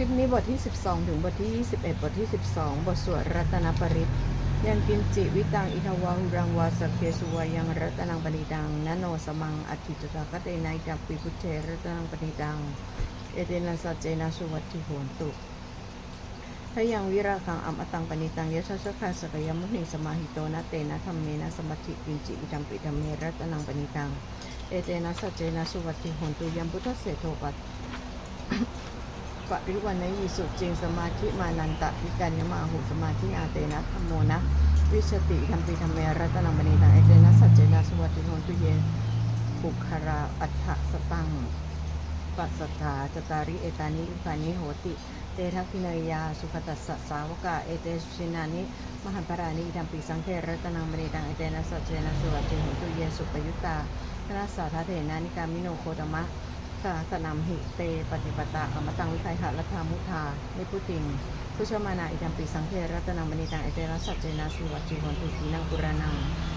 คลิปนี้บทที่ 12 ถึงบทที่ 21 บทที่ 12 บทสวดรัตนปริตยังกินจิวิตังอิทวาหุรังวาสเพสุวายังรัตนังปณิดังนโนสมังอธิจตากเตนัยจักปิพุเทรัตนังปณิดัง เอเตนะสัจเจนะสุวัตถิโหนตุพยังวิราคังอัมอตังปณิตังยะชะชะคาสกยมุนีสมาหิโตนะเตนะธรรมเมนะสมัติกินจิอิดัมปิดัมเมรัตนังปณิตัง เอเตนะสัจเจนะสุวัตถิโหนตุยัมพุทธเสโทปัต ปริวันนยีสุจริงสมาธิมานันตะวิกันยมาหุสมาธิอาเตนะธรรมโมนะ วิชติธรรมปิธรรมเมรัตนังมณีนาเอเตนะสัจเจนะสวัสดิโนตุเยปุคาราอัฏฐสตังปัสสถาจตาริเอตานิอุปานิโหติ เตทักขินยา สุขตัสสะสาวกาเอเตสุชินานิมหันปรานิธรรมปิสังเทรัตนังมณีดังเอเตนะสัจเจนะสวัสดิโนตุเยสุปยุตตาธนาสาทเถนานิกามิโนโคตมะ สาสนามหิเต ปฏิปตาอมตังวิไคหะรัฐามุทานิพุติงผู้ชมานาอิจัมปีสังเทรัตนังมณีตังเอเตระสัจเจนะสุวัจจิวันตุทีนังกุรานัง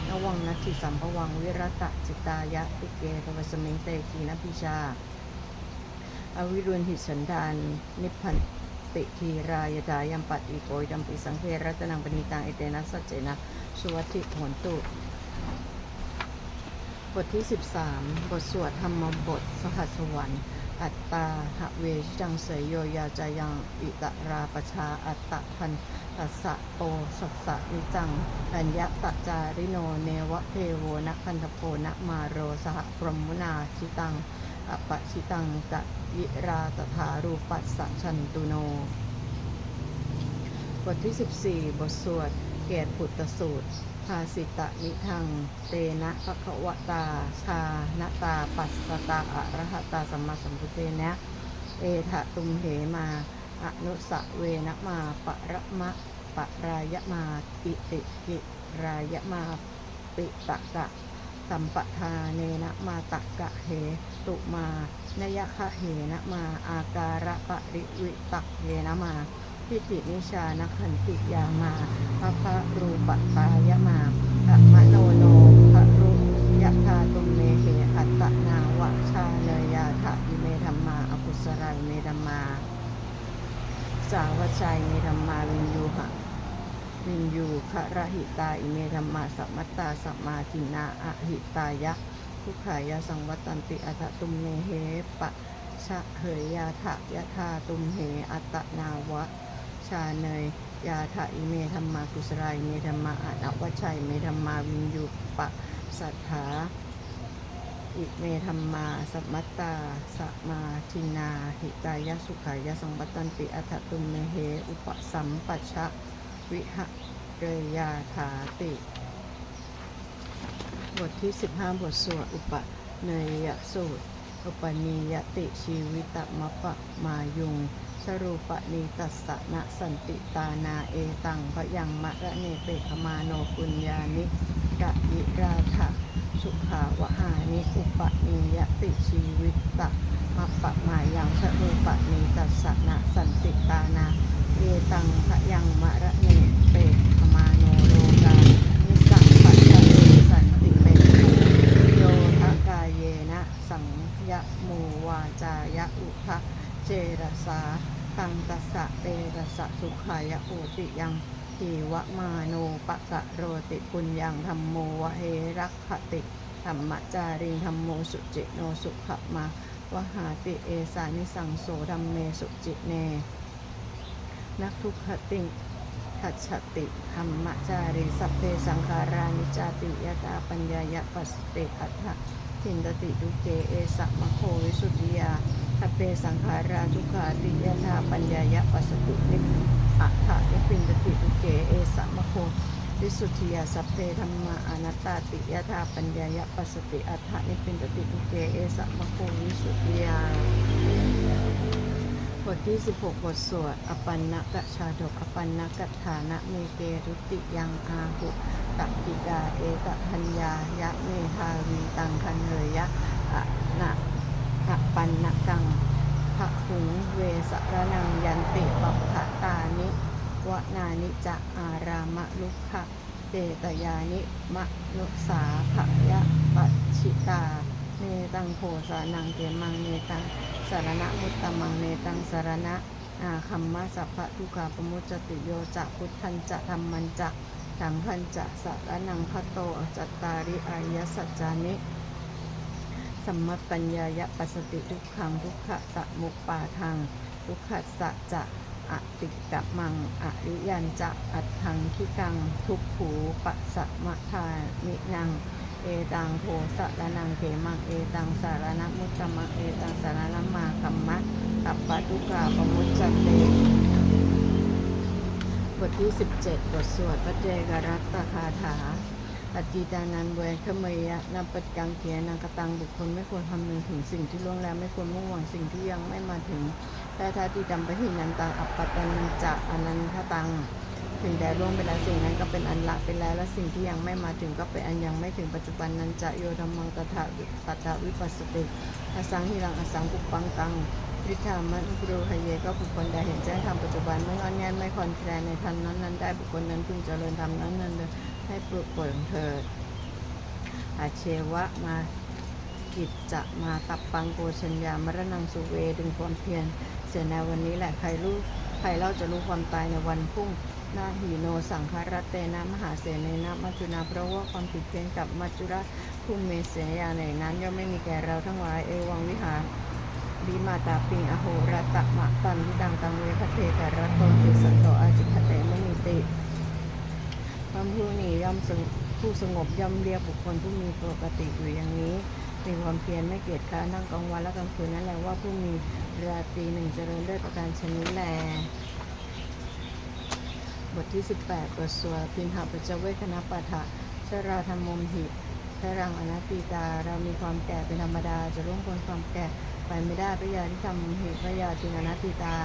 นวังนัตถิสัมภวังวิรตะจิตายะติเกตวสมิงเตกีนพิชา อวิรุณหิสันดานนิพพันติทีรายดายัมปฏิโกยดัมปีสังเทรัตนังมณีตังเอเตนะสัจเจนะสุวัจจิโหนตุ บทที่ 13 บทสวดธรรมบท สหัสวรรค์ อัตตาหะเวชจังเสยโยยาจายังอิตราปชาอัตตะพันตัสสะโตสัสสะนิจังอัญญะตะจาริโนเนวะเทโวนะคันทโพนะมาโรสหพรหมุนาชิตังอปะชิตังตะยิราตถารูปัสสะชันตุโน บทที่ 14 บทสวดเกตผุตตสูตราสิตะนิทัง เตนะภควตา ชาณตา ปัสสตาอะระหะตาสัมมาสัมพุทเทนะ เอทะตุมเหมาอนุสะเวนะมาปะระมะปะรายมาปิติกิรายมาปิตะกะสัมปทาเนนะมาตะกะเหตุมานยคะเหนะมาอาการะปริวิตักเยนะมา พิตินิชานขันติยามาพระพะรูปตายมาอะมะโนโนภะรุยะธาตุเมเหอัตตนาวะชาเนยาทะอิเมธรรมาอกุสรายเมธรรมา สาวชัยเมธรรมาวินยูหะวินยูขะระหิตาอิเมธรรมาสัมมัตตาสัมมาทินนาอะหิตายะทุกขายะสังวัตตันติอัตตุมเมเหปะชะเหยยาทะยะธาตุมเหอัตนาวะ ชาเนยยาทะอิเมธรรมากุสรายเมธรรมาอนวัชัยเมธรรมาวินยุปะสัทธาอิเมธรรมาสัมมัตตาสัมาทินา หิตายะสุขายะสังบัตตันติอัตตุมเมเหอุปสัมปัชชะวิหะเรยาถาติ บทที่ 15 บทสวดอุปเนยสูตร อุปนิยติชีวิตมะปะมายุง สรูปนิตัสสะนะสันติตานาเอตังพยังมะระเนเปขมาโนปุญญานิกะยิราถะสุขาวหานิอุปนิยติชีวิตะมปะมายังสรูปนิตัสสะนะสันติตานาเอตังพยังมะระเนเปขมาโนโรกานิสัพพะชะเรสันติเปโยทะกายเยนะสังยะโมวาจายะอุทะ เจรสาตังตัสสะเตระสะสุขายะโอติยังทีวะมาโน ปะกะโรติปุญญังธรรมโมวะเฮรักขติธรรมจาริงธรรมโมสุจิโนสุขมาวหาติเอสานิสังโสธรรมเมสุจิเน นักทุกขติงขัจติธรรมจาริสัพเพสังขารานิจติยตาปัญญายปัสสติขัตถะทินตติดุเกเอสะมโควิสุทธิยาทัพเพสังขาราทุขาติยธาปัญญายปัสสตินิพอัฏฐานิปินตติทุเกเอสัมโค วิสุทธิยาสัพเพธรรมาอนัตตาติยธาปัญญายะปัสสติอัฏฐานิปินตติทุเกเอสัมมโควิสุทธิยาบทที่ 16 บทสวด อปันนกชาดก อปันนกฐานะเมเกรุติยังอาหุตักปิดาเอตพัญญายะเมธาวีตังคันเหยะอะนะอะปันนกังภะหุงเวสระนังยันติปัปภะตานิ วนานิจะอารามะลุขะเตตยานิมะนุสาภยะปัชิตา เนตังโพสานังเกมังเนตังสารณะมุตตมังเนตังสารณะอาคัมมะสัพพะทุกขาปมุจติโยจะพุทธันจะธรรมันจะสังคันจะสะระนังพัตโตจัตตาริอายสัจจานิสัมมปัญญายะปัสสติทุกขังทุกขะสะมุปปาทังทุกขะสะจะ อติกะมังอริยันจะอัตถังคิกัง ทุกขูปัสะมะทามินัง เอตังโทสะระนังเขมังเอตังสารณมุตตมังเอตังสารณมาคัมมะตัปปะทุกขาปมุจจเตบทที่ 17 บทสวดพระเจกรัตตคาถาปฏิตานันเวขเมยะนำปัจจังเกียนังกตังบุคคลไม่ควรคำนึงถึงสิ่งที่ล่วงแล้วไม่ควรมุ่งหวังสิ่งที่ยังไม่มาถึง แต่ถ้าที่ดำไปหินันตังอัปปตันจะอนันทตังถึงแดล่วงไปแล้วสิ่งนั้นก็เป็นอันละไปแล้วและสิ่งที่ยังไม่มาถึงก็เป็นอันยังไม่ถึงปัจจุบันนั้นจะโยธรรมังตถาตัถาวิปัสสติอสังหิรังอสังกุปปังตังวิธามันอุปโรหเยก็บุคคลใดเห็นแจ้งธรรมปัจจุบันไม่งอนแงนไม่คอนแคลนในธรรมนั้นนั้นได้บุคคลนั้นพึงเจริญธรรมนั้นนั้นเลยให้ปลุกปล่อยเถิดอาเชวะมากิจจะมาตับปังโกชัญญามรณังสุเวดึงความเพียร เสียในวันนี้แหละใครรู้ใครเล่าจะรู้ความตายในวันพุ่งนาหีโนสังคารัตเตนะมหาเสนนะมัจจุนาเพราะว่าความผิดเพี้ยนกับมัจจุราภูมิเมเสยาในนั้นย่อมไม่มีแก่เราทั้งหลายเอวังวิหารวิมาตาปิงอโหรัตมะตันวิดังตังเวคเทการัตโตติสันโตอาจิคเตไม่มีติพระผู้นี้ย่อมสงผู้สงบย่อมเรียกบุคคลผู้มีปกติอยู่อย่างนี้ มีความเพียรไม่เกียจคร้านนั่งกลางวันและกลางคืนนั่นแหละว่าผู้มีราตรีหนึ่งเจริญด้วยประการชนิดแล บทที่ 18บทสวดพินหาปัจจเวคณปาฐะชราธรรมมหิพระรังอนัตติตา เรามีความแก่เป็นธรรมดา จะร่วงพ้นความแก่ไปไม่ได้พระยาที่ทำหิพระยาจึงอนัตติตา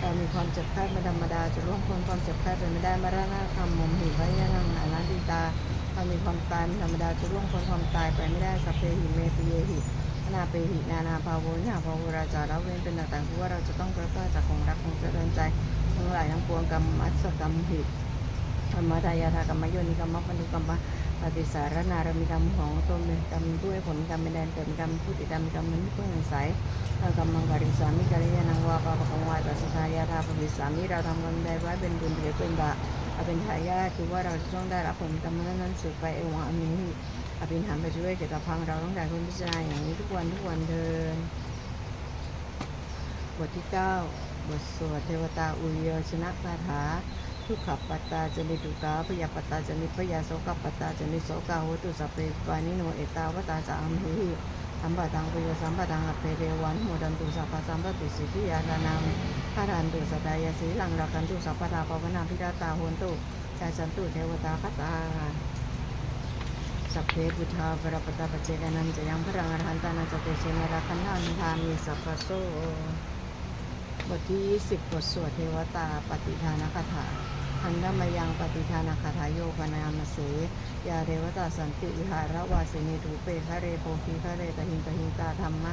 เรามีความเจ็บไข้เป็นธรรมดา จะร่วงพ้นความเจ็บไข้ไปไม่ได้มรณะธรรมมหิพระยานังอนัตติตา เรามมีความตายเป็นธรรมดาจะร่วงพ้นความตายไปไม่ได้สัพเพหิเมปิเยหินาเปหินานาภาโวนิหาภาโวราจาเราเว้นเป็นต่างๆเพราะว่าเราจะต้องพระพลาดจากของรักของเจริญใจทั้งหลายทั้งปวงกรรมอัศกรรมหิธรรมทายาทากรรมโยนิกรรมปันธุกรรมปฏิสารนารมีกรรมของตนเป็นกรรมด้วยผลกรรมเป็นแดนเกิดกรรมผู้ติดกรรมกรรมนั้นเพื่อนสายกรรมมังกริสามิกริยานังวาปะปะกังวายปัสสายาทาปฏิสามิเราทำกรรมใดไว้เป็นบุญหรือเป็นบาป เป็นทายาทคือว่าเราจะต้องได้รับผลกรรมนั้นนั้นสืบไปเอวังอมินิอภินหารไปช่วยเกี่ยวกับพังเราต้องการคุณพิจารณาอย่างนี้ทุกวันทุกวันเดิน บทที่9บทสวดเทวตาอุยโยชนะคาถาทุกขปัตตาจนิตุกาพยาปัตตาจนิพยาโสกปัตตาจนิโสกาโหตุสัพเพปานิโนเอตาวตาจามหิสัมปะตังปโยสัมปะตังอเพเรวันโมดันตุสัพพะสัมปติสิทธิยาดานัง พารันตุสดายาสีลังรักันตุสัพพะตาปวนาพิราตาโหนตุชาจันตุเทวตาคตาสัพเพพุทธาปรปตาปเจกนันจะยังพระรังอรหันตานาจะเตเชนรักันนันทามีสัพพะโซบทที่20บทสวดเทวตาปฏิทานคาถาอันดมายังปฏิทานคาถาโยกนามเสยาเรวตาสันติวิหารวาสินีทูเปคะเรโพคีคะเรตหิงตหิงตาธรรมะ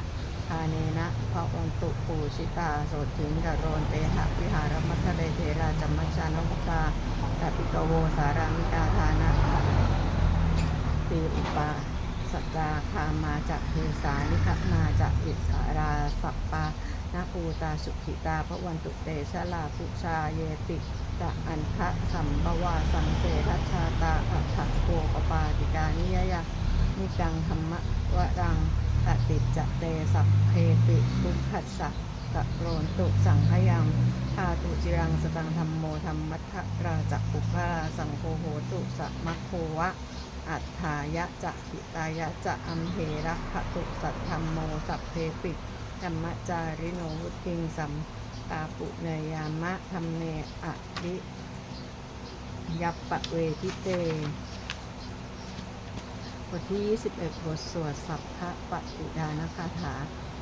าเนนะพระวันตุปูชิตาโสถิงกโรนเตหะวิหารมัทเรเทราจัมมัชชานมุตาตปิกโวสารามิกาทานะตีอุปาสัจจาคามาจากเทสานิคมาจากอิสาราสัปปานาปูตาสุขิตาพระวันตุเตชะลาปุชาเยติตะอันทะสัมปวาสังเสทัชาตาอัฏฐโกปปาติกานิยยะนิกังธรรมวรัง ตติจจะเตสัพเพติทุกขัสสะตะโรนตุสังขยังพาตุจิรังสตังธรรมโมธรรมัทธราจักปุพาสังโฆโหตุสัมมัคโควะ อัฏฐายะจะหิตายะจะอัมเหระขตุสัทธรรมโมสัพเพปิธรรมจาริโนวุติงสัมตาปุเนยามะธรรมเนอะริยัปปะเวทิเต บทที่ 21 บทสวดสัพพะปฏิดานคาถา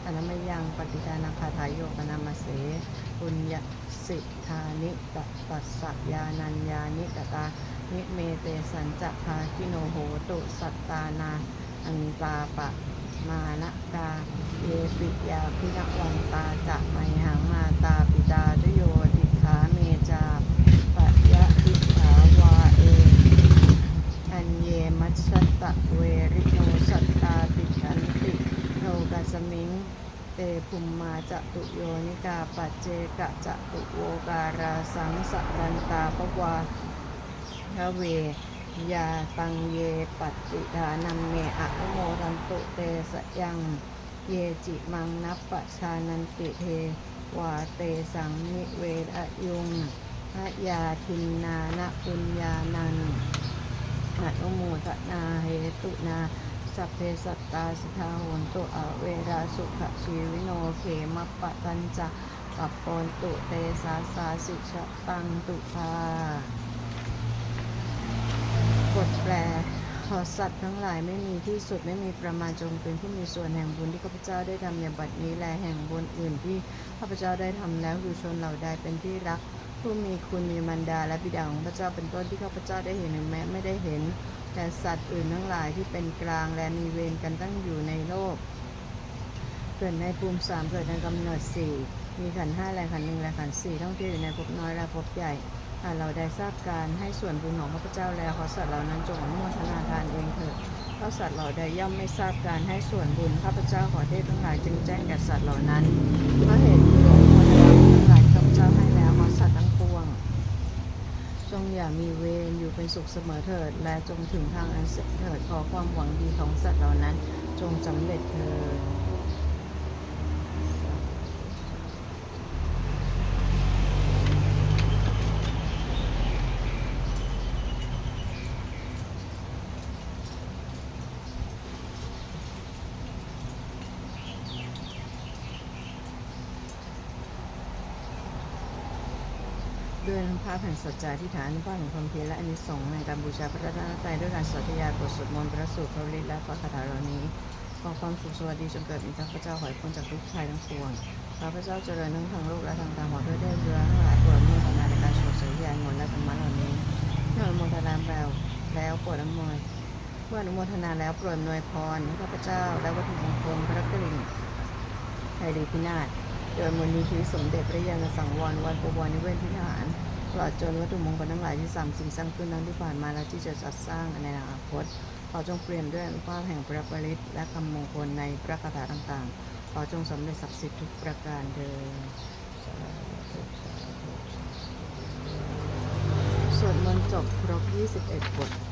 อนัมยังปฏิดานคาถาโยกนามาเสปุญญสิทธานิตตัสสยานัญญานิตตา นิเมเตสัญจะภาคิโนโหตุสัตตานาอันตาปะมานะกาเยปิยาพินวันตาจะไมหังมาตาปิตาทโยติขาเมจาปะยะทิขาวาเอ อันเยมัสสตะเวริโนสัตตาติฉันติโนกัสมิงเต ภุมมาจตุโยนิกาปัจเจกะจตุโวการาสังสรันตาปวาทะเวยาตังเยปัตติดานัมเมอะโมทันตุเตสยังเยจิมังนับปะชานันติเทวาเตสังนิเวทะยุงพระยาทินนานะปุญญานันอนุโมทนาเหตุนา สัพเพสัตตาสิทธาโหนตุอเวราสุขชีวิโนเขมัปปะตัญจะปัปปนตุเตสาสาสิชตังตุภาบทแปลขอสัตว์ทั้งหลายไม่มีที่สุดไม่มีประมาณจงเป็นผู้มีส่วนแห่งบุญที่ข้าพเจ้าได้ทำอย่างบัดนี้และแห่งบุญอื่นที่ข้าพเจ้าได้ทำแล้วดูชนเหล่าใดเป็นที่รัก ผู้มีคุณมีมารดาและบิดาของพระเจ้าเป็นต้นที่ข้าพเจ้าได้เห็นหรือแม้ไม่ได้เห็น แต่สัตว์อื่นทั้งหลายที่เป็นกลางและมีเวรกันตั้งอยู่ในโลก เกิดในภูมิสามเกิดในกำเนิดสี่มีขันห้าและขันหนึ่งและขันสี่ท่องเที่ยวอยู่ในภพน้อยและภพใหญ่หากเราได้ทราบการให้ส่วนบุญของพระเจ้าแล้วขอสัตว์เหล่านั้นจงอนุโมทนาทานเองเถิดเพราะสัตว์เหล่าใดย่อมไม่ทราบการให้ส่วนบุญข้าพเจ้าขอเทพทั้งหลายจึงแจ้งแก่สัตว์เหล่านั้นเพราะเหตุคืออนุโมทนาทั้งหลายที่ข้าพเจ้าให้แล้วขอสัตว์ทั้ง งอย่ามีเวรอยู่เป็นสุขเสมอเถิด และจงถึงทางอันเสร็จเถิดขอความหวังดีของสัตว์เหล่านั้น จงสำเร็จเถิด ด้วยน้ำ พระแห่งสัจจาธิฐานน้ำพระแห่งความเพียรและอนิสงส์ในการบูชาพระรัตนตรัยด้วยการสาธยาบทสวดมนต์พระสูตรพระฤทธิ์และพระคาถาเหล่านี้ขอความสุขสวัสดีจงเกิดมีข้าพระเจ้าขอให้พ้นจากทุกข์ภัยทั้งปวงข้าพเจ้าเจริญทั้งทางโลกและทางธรรมขอด้วยได้เรือทั้งหลายโปรดอนุโมทนาในการสวดสยานมนต์และธรรมะเหล่านี้เมื่ออนุโมทนาแล้วแล้วโปรดอนุโมทเมื่ออนุโมทนาแล้วโปรดอำนวยพรให้ข้าพเจ้าและวัตถุมงคลพระกริ่งไทยดีพินาศโดยมูลนิธิสมเด็จพระยาณสังวรวัดบวรนิเวศพิหาร ตลอดจนวัตถุมงคลทั้งหลายที่สามสิ่งสร้างขึ้นนั้นที่ผ่านมาและที่จะจัดสร้างในอนาคตขอจงเปลี่ยนด้วยอนุภาพแห่งพระปริตและคำมงคลในพระคาถาต่างๆ ขอจงสำเร็จศักดิ์สิทธิ์ทุกประการเดินสวดมนต์จบครบ 21 บท